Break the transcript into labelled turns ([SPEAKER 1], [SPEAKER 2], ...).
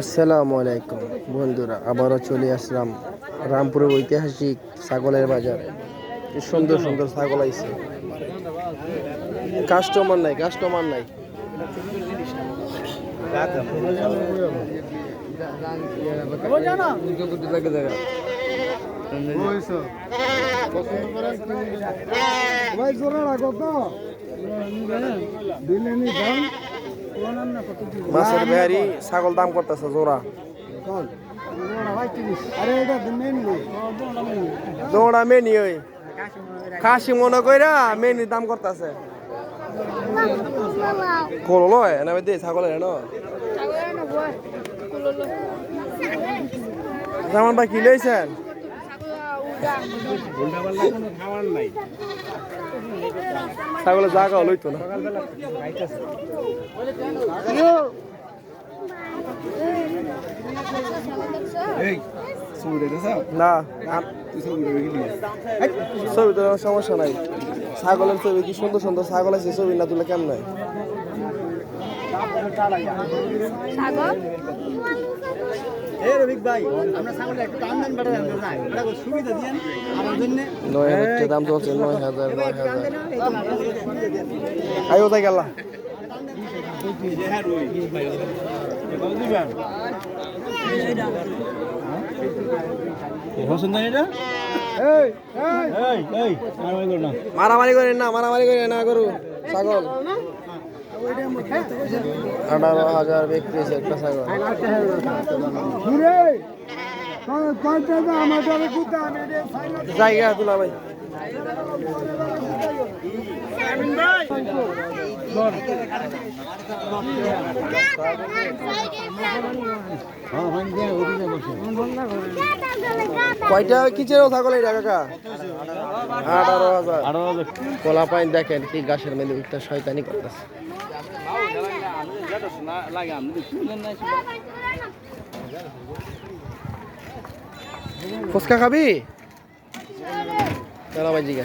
[SPEAKER 1] আসসালামু আলাইকুম, বন্ধুরা, আবারও চলে আসলাম রামপুরের ঐতিহাসিক ছাগলের বাজারে। সুন্দর সুন্দর ছাগল আইছে। কাস্টমার নাই কাস্টমার নাই।
[SPEAKER 2] ভাই
[SPEAKER 1] মাছের বেহারি ছাগল দাম করতেছে জোড়া। দৌড়া মেনি ওই। খাসি মনে কইরা মেনি দাম করতেছে। কোলো লয় না দে ছাগলের না। জামান ভাই কি লইছেন? ছাগলের জায়গা লইতো না। না ছবি তো সমস্যা নাই। ছাগলের ছবি কি সুন্দর সুন্দর ছাগল আছে ছবি না তুলে কেমন নয় হাজার দাম চলছে নয় হাজার নয় হাজার। তাই মারামারি করে না মারামারি করে না করু ছাগল? আঠারো হাজার বিক্রি হয়েছে একটা ছাগল। জায়গা তুলা ভাই। কয়টা কিচেরও ছাগল এটা কাকা? আঠারো হাজার। আঠারো হাজার। কলা পাইন দেখেন কি গাছের মেলে উঠতে শয়তানি করতেছে। ফুচকা খাবি? চলো ভাই জিগা